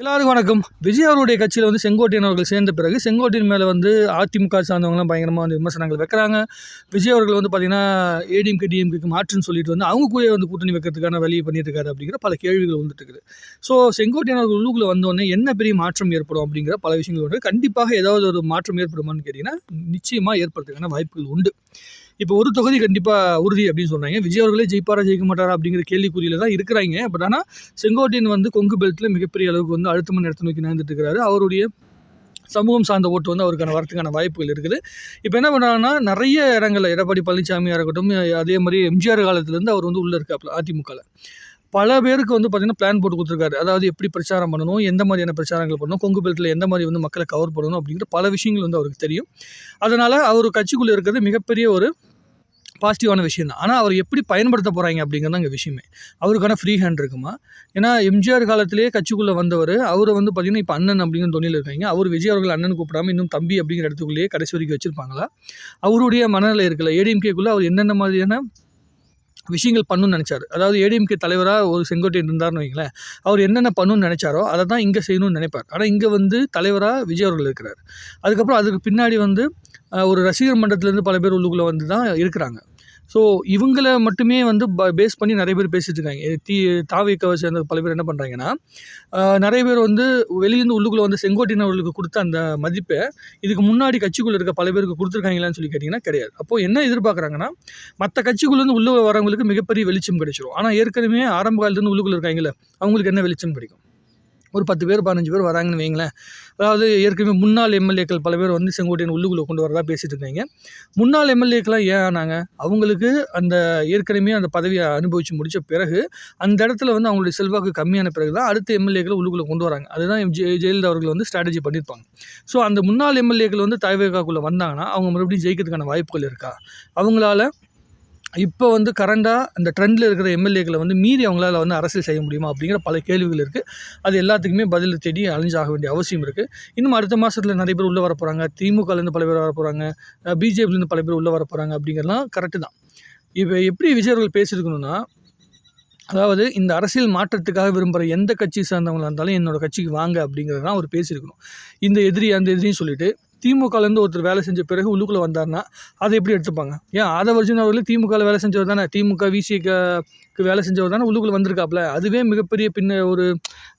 எல்லாருக்கும் வணக்கம். விஜய் அவருடைய கட்சியில் வந்து செங்கோட்டையன் அவர்கள் சேர்ந்த பிறகு செங்கோட்டையன் மேலே வந்து அதிமுக சார்ந்தவங்களாம் பயங்கரமாக வந்து விமர்சனங்கள் வைக்கிறாங்க. விஜய் அவர்கள் வந்து பார்த்தீங்கன்னா ஏடிஎம்கே டிஎம்கேக்கு மாற்றுன்னு சொல்லிட்டு வந்து அவங்க கூட வந்து கூட்டணி வைக்கிறதுக்கான வழியை பண்ணிட்டு இருக்காரு அப்படிங்கிற பல கேள்விகள் வந்துட்டு இருக்குது. ஸோ செங்கோட்டையன் அவர்கள் உள்ளுக்குள்ள வந்தோடனே என்ன பெரிய மாற்றம் ஏற்படும் அப்படிங்கிற பல விஷயங்கள் உண்டு கண்டிப்பாக ஏதாவது ஒரு மாற்றம் ஏற்படுமான்னு கேட்டிங்கன்னா நிச்சயமாக ஏற்படுறதுக்கான வாய்ப்புகள் உண்டு. இப்போ ஒரு தொகுதி கண்டிப்பாக உறுதி அப்படின்னு சொன்னாங்க. விஜய் அவர்களே ஜெயிப்பாரா ஜெயிக்க மாட்டாரா அப்படிங்கிற கேள்விக்குறியில தான் இருக்கிறாங்க. பட் ஆனால் செங்கோட்டையன் வந்து கொங்கு பெல்ட்டில் மிகப்பெரிய அளவுக்கு வந்து அழுத்தமான இடத்தை நோக்கி நடந்துட்டு இருக்கிறாரு. அவருடைய சமூகம் சார்ந்த ஓட்டு வந்து அவருக்கான வரத்துக்கான வாய்ப்புகள் இருக்குது. இப்போ என்ன பண்ணுறாங்கன்னா நிறைய இடங்களில் எடப்பாடி பழனிசாமியாக இருக்கட்டும் அதே மாதிரி எம்ஜிஆர் காலத்துலேருந்து அவர் வந்து உள்ளே இருக்காப்புல அதிமுகவில் பல பேருக்கு வந்து பார்த்திங்கன்னா பிளான் போட்டு கொடுத்துருக்காரு. அதாவது எப்படி பிரச்சாரம் பண்ணணும் எந்த மாதிரியான பிரச்சாரங்கள் பண்ணணும் கொங்கு பெல்ட்டில் எந்த மாதிரி வந்து மக்களை கவர் பண்ணணும் அப்படிங்கிற பல விஷயங்கள் வந்து அவருக்கு தெரியும். அதனால் அவர் கட்சிக்குள்ளே இருக்கிறது மிகப்பெரிய ஒரு பாசிட்டிவான விஷயம் தான் ஆனால் அவர் எப்படி பயன்படுத்த போகிறாங்க அப்படிங்கிறது அங்கே விஷயமே. அவருக்கான ஃப்ரீ ஹேண்ட் இருக்குமா? ஏன்னா எம்ஜிஆர் காலத்திலேயே கட்சிக்குள்ளே வந்தவர் அவர் வந்து பார்த்திங்கன்னா இப்போ அண்ணன் அப்படிங்கிற தொழில் இருக்காங்க. அவர் விஜய் அவர்கள் அண்ணன் கூப்பிடாம இன்னும் தம்பி அப்படிங்கிற இடத்துக்குள்ளேயே கடைசி வரைக்கும் வச்சுருப்பாங்களா? அவருடைய மனநிலை இருக்கல ஏடிஎம்கேக்குள்ளே அவர் என்னென்ன மாதிரியான விஷயங்கள் பண்ணணும்னு நினச்சாரு? அதாவது ஏடிஎம்கே தலைவராக ஒரு செங்கோட்டையன் இருந்தார்னு வைங்களேன் அவர் என்னென்ன பண்ணணும்னு நினச்சாரோ அதை தான் இங்கே செய்யணும்னு நினைப்பார். ஆனால் இங்கே வந்து தலைவராக விஜய் அவர்கள் இருக்கிறார். அதுக்கப்புறம் அதுக்கு பின்னாடி வந்து ஒரு ரசிகர் மன்றத்திலேருந்து பல பேர் உள்ளுக்குள்ளே வந்து தான் இருக்கிறாங்க. ஸோ இவங்கள மட்டுமே வந்து ப பேஸ் பண்ணி நிறைய பேர் பேசிட்டு இருக்காங்க. எ, தாவிக்கவை சேர்ந்த பல பேர் என்ன பண்ணுறாங்கன்னா நிறைய பேர் வந்து வெளியிருந்து உள்ளுக்குள்ளே வந்து செங்கோட்டையினவர்களுக்கு கொடுத்த அந்த மதிப்பை இதுக்கு முன்னாடி கட்சிக்குள்ளே இருக்க பல பேருக்கு கொடுத்துருக்காங்களான்னு சொல்லி கேட்டிங்கன்னா கிடையாது. அப்போது என்ன எதிர்பார்க்குறாங்கன்னா மற்ற கட்சிக்குள்ளேருந்து உள்ளே வரவங்களுக்கு மிகப்பெரிய வெளிச்சம் கிடைச்சிரும். ஆனால் ஏற்கனவே ஆரம்ப காலத்துலேருந்து உள்ளுக்குள்ளே இருக்காங்களே அவங்களுக்கு என்ன வெளிச்சம் கிடைக்கும்? ஒரு பத்து பேர் பதினஞ்சு பேர் வராங்கன்னு வைங்களேன். அதாவது ஏற்கனவே முன்னாள் எம்எல்ஏக்கள் பல பேர் வந்து செங்கோட்டையின் உள்ளுக்குள்ளே கொண்டு வரதா பேசிகிட்டு இருக்காங்க. முன்னாள் எம்எல்ஏக்கெல்லாம் ஏன் ஆனாங்க? அவங்களுக்கு அந்த ஏற்கனவே அந்த பதவியை அனுபவித்து முடித்த பிறகு அந்த இடத்துல வந்து அவங்களுடைய செல்வாக்கு கம்மியான பிறகு தான் அடுத்த எம்எல்ஏக்களை உள்ளுக்குள்ளே கொண்டு வராங்க. அதுதான் ஜெ ஜெயலலிதா அவர்கள் வந்து ஸ்ட்ராட்டஜி பண்ணியிருப்பாங்க. ஸோ அந்த முன்னாள் எம்எல்ஏக்கள் வந்து தலைவேகாக்குள்ளே வந்தாங்கன்னா அவங்க மறுபடியும் ஜெயிக்கிறதுக்கான வாய்ப்புகள் இருக்கா? அவங்களால இப்போ வந்து கரண்டாக அந்த ட்ரெண்டில் இருக்கிற எம்எல்ஏக்களை வந்து மீறி அவங்களால வந்து அரசியல் செய்ய முடியுமா அப்படிங்கிற பல கேள்விகள் இருக்குது அது எல்லாத்துக்குமே பதில் தேடி அழிஞ்சாக வேண்டிய அவசியம் இருக்குது இன்னும் அடுத்த மாதத்தில் நிறைய பேர் உள்ளே வர போகிறாங்க திமுகலேருந்து பல பேர் வர போகிறாங்க பிஜேபிலேருந்து பல பேர் உள்ளே வர போகிறாங்க அப்படிங்கிறலாம் கரெக்டு தான். இப்போ எப்படி விஜய் அவர்கள் பேசியிருக்கணும்னா அதாவது இந்த அரசியல் மாற்றத்துக்காக விரும்புகிற எந்த கட்சி சார்ந்தவங்களாக இருந்தாலும் என்னோட கட்சிக்கு வாங்க அப்படிங்கிறது தான் அவர் பேசியிருக்கணும். இந்த எதிரி அந்த எதிரின்னு சொல்லிட்டு திமுகலேருந்து ஒருத்தர் வேலை செஞ்ச பிறகு உள்ளுக்குள்ளே வந்தார்னா அதை எப்படி எடுத்துப்பாங்க? ஏன் ஆதவர்ஜுன் அவர்களே திமுகவில் வேலை செஞ்சவர் தானே? திமுக விசிக்கு வேலை செஞ்சவர் தானே? உள்ளுக்குள்ளே வந்திருக்காப்புல. அதுவே மிகப்பெரிய பின்ன ஒரு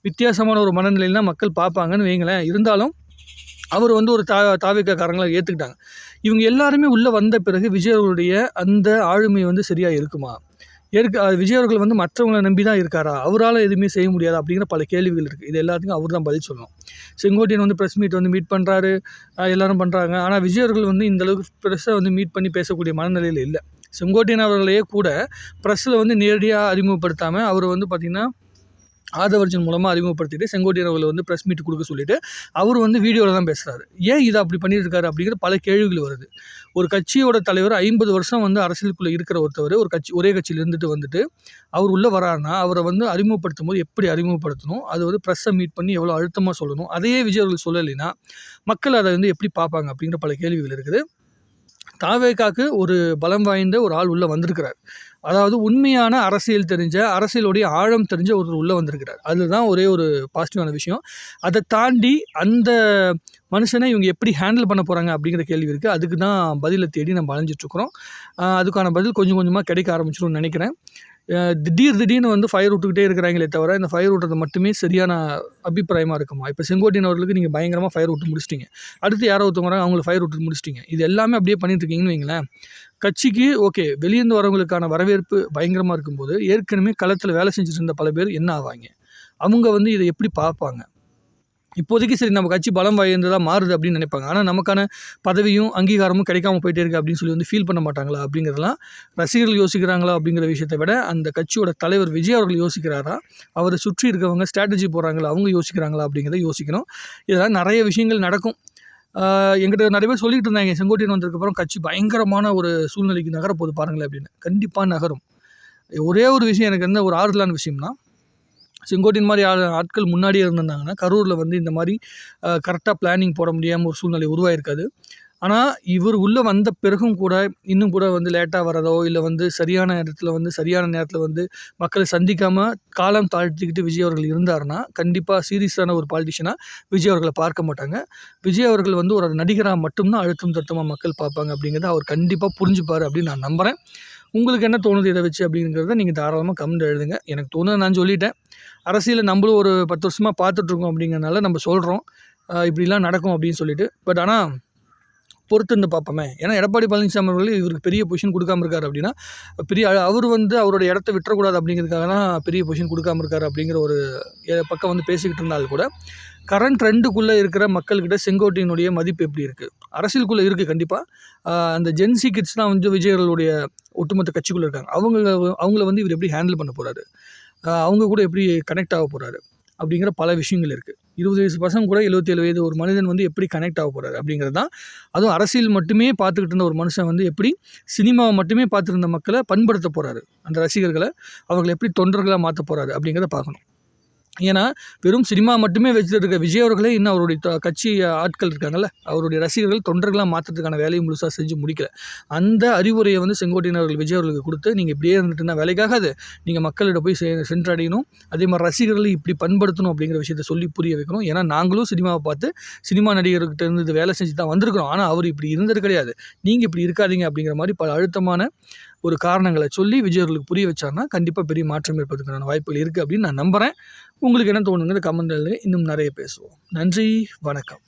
வித்தியாசமான ஒரு மனநிலையில் தான் மக்கள் பார்ப்பாங்கன்னு வைங்களேன் இருந்தாலும் அவர் வந்து ஒரு தா தாவிக்காரங்களை ஏற்றுக்கிட்டாங்க இவங்க எல்லாருமே உள்ளே வந்த பிறகு விஜய் அவர்களுடைய அந்த ஆளுமை வந்து சரியாக இருக்குமா? ஏற்க விஜய் அவர்கள் வந்து மற்றவங்களை நம்பி தான் இருக்காரா? அவரால் எதுவுமே செய்ய முடியாது? அப்படிங்கிற பல கேள்விகள் இருக்குது இது எல்லாத்துக்கும் அவர் தான் பதில் சொல்லணும். செங்கோட்டையன் வந்து ப்ரெஸ் மீட் வந்து மீட் பண்ணுறாரு எல்லாரும் பண்ணுறாங்க ஆனால் விஜய் அவர்கள் வந்து இந்த அளவுக்கு ப்ரெஸ்ஸை வந்து மீட் பண்ணி பேசக்கூடிய மனநிலையில் இல்லை. செங்கோட்டையன் அவர்களையே கூட ப்ரெஸ்ஸில் வந்து நேரடியாக அறிமுகப்படுத்தாமல் அவர் வந்து பார்த்திங்கன்னா ஆதவர்ஜன் மூலமாக அறிமுகப்படுத்திட்டு செங்கோட்டையன் அவர்களை வந்து ப்ரெஸ் மீட் கொடுக்க சொல்லிட்டு அவர் வந்து வீடியோவில் தான் பேசுகிறாரு ஏன் இதை அப்படி பண்ணியிருக்காரு அப்படிங்கிற பல கேள்விகள் வருது. ஒரு கட்சியோட தலைவர் ஐம்பது வருஷம் வந்து அரசியலுக்குள்ளே இருக்கிற ஒருத்தவர் ஒரு கட்சி ஒரே கட்சியில் இருந்துட்டு வந்துட்டு அவர் உள்ளே வராருன்னா அவரை வந்து அறிமுகப்படுத்தும் போது எப்படி அறிமுகப்படுத்தணும்? அது வந்து ப்ரெஸ்ஸை மீட் பண்ணி எவ்வளோ அழுத்தமாக சொல்லணும்? அதையே விஜய் அவர்கள் சொல்லலைன்னா மக்கள் அதை வந்து எப்படி பார்ப்பாங்க அப்படிங்கிற பல கேள்விகள் இருக்குது. தாவேக்காக்கு ஒரு பலம் வாய்ந்த ஒரு ஆள் உள்ளே வந்திருக்கிறார். அதாவது உண்மையான அரசியல் தெரிஞ்ச அரசியலுடைய ஆழம் தெரிஞ்ச ஒருத்தர் உள்ளே வந்திருக்கிறார். அதுதான் ஒரே ஒரு பாசிட்டிவான விஷயம். அதை தாண்டி அந்த மனுஷனை இவங்க எப்படி ஹேண்டில் பண்ண போகிறாங்க அப்படிங்கிற கேள்வி இருக்குது அதுக்கு தான் பதிலை தேடி நம்ம அலைஞ்சிட்ருக்குறோம் அதுக்கான பதில் கொஞ்சம் கொஞ்சமாக கிடைக்க ஆரம்பிச்சிடும்னு நினைக்கிறேன். திடீர் திடீர்னு வந்து ஃபயர் விட்டுக்கிட்டே இருக்கிறாங்களே தவிர இந்த ஃபயர் விட்டுறது மட்டுமே சரியான அபிப்பிராயமாக இருக்குமா? இப்போ செங்கோட்டையன் அவர்களுக்கு நீங்கள் பயங்கரமாக ஃபயர் விட்டு முடிச்சிட்டீங்க. அடுத்து யாரோ ஒருத்தவங்க அவங்களை ஃபயர் விட்டு முடிச்சிட்டீங்க. இது எல்லாமே அப்படியே பண்ணிட்டு இருக்கீங்கன்னு வைங்களேன். கட்சிக்கு ஓகே வெளியேந்து வரவங்களுக்கான வரவேற்பு பயங்கரமாக இருக்கும்போது ஏற்கனவே களத்தில் வேலை செஞ்சுட்டு இருந்த பல பேர் என்ன ஆவாங்க? அவங்க வந்து இதை எப்படி பார்ப்பாங்க? இப்போதைக்கு சரி நம்ம கட்சி பலம் வாய்ந்ததாக மாறுது அப்படின்னு நினைப்பாங்க. ஆனால் நமக்கான பதவியும் அங்கீகாரமும் கிடைக்காம போயிட்டே இருக்குது அப்படின்னு சொல்லி வந்து ஃபீல் பண்ண மாட்டாங்களா அப்படிங்கிறதெல்லாம் ரசிகர்கள் யோசிக்கிறாங்களா அப்படிங்கிற விஷயத்தை விட அந்த கட்சியோட தலைவர் விஜய் அவர்கள் யோசிக்கிறாரா? அவரை சுற்றி இருக்கவங்க ஸ்ட்ராட்டஜி போடுறாங்களா? அவங்க யோசிக்கிறாங்களா அப்படிங்கிறத யோசிக்கணும். இதெல்லாம் நிறைய விஷயங்கள் நடக்கும். எங்கிட்ட நிறைய பேர் சொல்லிட்டு இருந்தாங்க. செங்கோட்டையன் வந்ததுக்கப்புறம் கட்சி பயங்கரமான ஒரு சூழ்நிலைக்கு நகரப்போது பாருங்களேன் அப்படின்னு. கண்டிப்பாக நகரும். ஒரே ஒரு விஷயம் எனக்கு என்ன ஒரு ஆறுதலான விஷயம்னா செங்கோட்டின் மாதிரி ஆள் ஆட்கள் முன்னாடியே இருந்திருந்தாங்கன்னா கரூரில் வந்து இந்த மாதிரி கரெக்டாக பிளானிங் போட முடியாமல் ஒரு சூழ்நிலை உருவாயிருக்காது. ஆனால் இவர் உள்ளே வந்த பிறகும் கூட இன்னும் கூட வந்து லேட்டாக வரதோ இல்லை வந்து சரியான இடத்துல வந்து சரியான நேரத்தில் வந்து மக்களை சந்திக்காமல் காலம் தாழ்த்திக்கிட்டு விஜய் அவர்கள் இருந்தாருன்னா கண்டிப்பாக சீரியஸான ஒரு பாலிட்டிஷனாக விஜய் அவர்களை பார்க்க மாட்டாங்க. விஜய் அவர்கள் வந்து ஒரு நடிகராக மட்டும்தான் அழுத்தம் திருத்தமாக மக்கள் பார்ப்பாங்க அப்படிங்கிறத அவர் கண்டிப்பாக புரிஞ்சுப்பார் அப்படின்னு நான் நம்புகிறேன் உங்களுக்கு என்ன தோணுது இதை வச்சு அப்படிங்கிறத நீங்கள் தாராளமாக கமெண்ட் எழுதுங்க. எனக்கு தோணுது நான் சொல்லிட்டேன். அரசியலில் நம்மளும் ஒரு பத்து வருஷமாக பார்த்துட்ருக்கோம் அப்படிங்கிறனால நம்ம சொல்கிறோம் இப்படிலாம் நடக்கும் அப்படின்னு சொல்லிட்டு. பட் ஆனால் பொறுத்து இருந்து பார்ப்போமே. ஏன்னா எடப்பாடி பழனிசாமி அவர்கள் இவருக்கு பெரிய பொசிஷன் கொடுக்காம இருக்காரு அப்படின்னா பெரிய அவர் வந்து அவரோட இடத்த விட்டுறக்கூடாது அப்படிங்கிறதுக்காக தான் பெரிய பொசிஷன் கொடுக்காம இருக்காரு அப்படிங்கிற ஒரு எ- பக்கம் வந்து பேசிக்கிட்டு இருந்தாலும் கூட கரண்ட் ட்ரெண்டுக்குள்ளே இருக்கிற மக்கள்கிட்ட செங்கோட்டையினுடைய மதிப்பு எப்படி இருக்குது அரசியலுக்குள்ளே இருக்குது கண்டிப்பாக அந்த ஜென்சி கிட்ஸ்லாம் வந்து விஜயர்களுடைய ஒட்டுமொத்த கட்சிக்குள்ளே இருக்காங்க. அவங்க அவங்கள வந்து இவர் எப்படி ஹேண்டில் பண்ண போகிறாரு அவங்க கூட எப்படி கனெக்ட் ஆக போகிறாரு அப்படிங்கிற பல விஷயங்கள் இருக்குது இருபது வயசு பசங்க கூட எழுபத்தேழு வயது ஒரு மனிதன் வந்து எப்படி கனெக்ட் ஆக போகிறாரு அப்படிங்கிறது தான். அதுவும் அரசியல் மட்டுமே பார்த்துக்கிட்டு இருந்த ஒரு மனுஷன் வந்து எப்படி சினிமாவை மட்டுமே பார்த்துருந்த மக்களை பண்படுத்த போகிறாரு அந்த ரசிகர்களை அவர்களை எப்படி தொண்டர்களாக மாற்ற போகிறாரு அப்படிங்கிறத பார்க்கணும். ஏன்னா வெறும் சினிமா மட்டுமே வச்சுட்டு இருக்க விஜய் அவர்களே இன்னும் அவருடைய கட்சி ஆட்கள் இருக்காங்கல்ல அவருடைய ரசிகர்கள் தொண்டர்களாக மாற்றுறதுக்கான வேலையை முழுசாக செஞ்சு முடிக்கல. அந்த அறிவுரையை வந்து செங்கோட்டையன் அவர்கள் விஜய் அவர்களுக்கு கொடுத்து நீங்கள் இப்படியே இருந்துட்டுன்னா வேலைக்காகாது. நீங்கள் மக்களிடம் போய் செ- சென்றடையணும். அதே மாதிரி ரசிகர்களை இப்படி பண்படுத்தணும் அப்படிங்கிற விஷயத்தை சொல்லி புரிய வைக்கணும். ஏன்னா நாங்களும் சினிமாவை பார்த்து சினிமா நடிகர்கிட்ட இருந்து வேலை செஞ்சு தான் வந்திருக்கிறோம். ஆனால் அவர் இப்படி இருந்தது கிடையாது. நீங்கள் இப்படி இருக்காதீங்க அப்படிங்கிற மாதிரி பல அழுத்தமான ஒரு காரணங்களை சொல்லி விஜய் அவர்களுக்கு புரிய வச்சாருன்னா கண்டிப்பாக பெரிய மாற்றம் ஏற்படுறதுக்கான வாய்ப்புகள் இருக்குது அப்படின்னு நான் நம்புகிறேன் உங்களுக்கு என்ன தோணுங்கிறது கமெண்ட் எழுதுங்க இன்னும் நிறைய பேசுவோம். நன்றி வணக்கம்.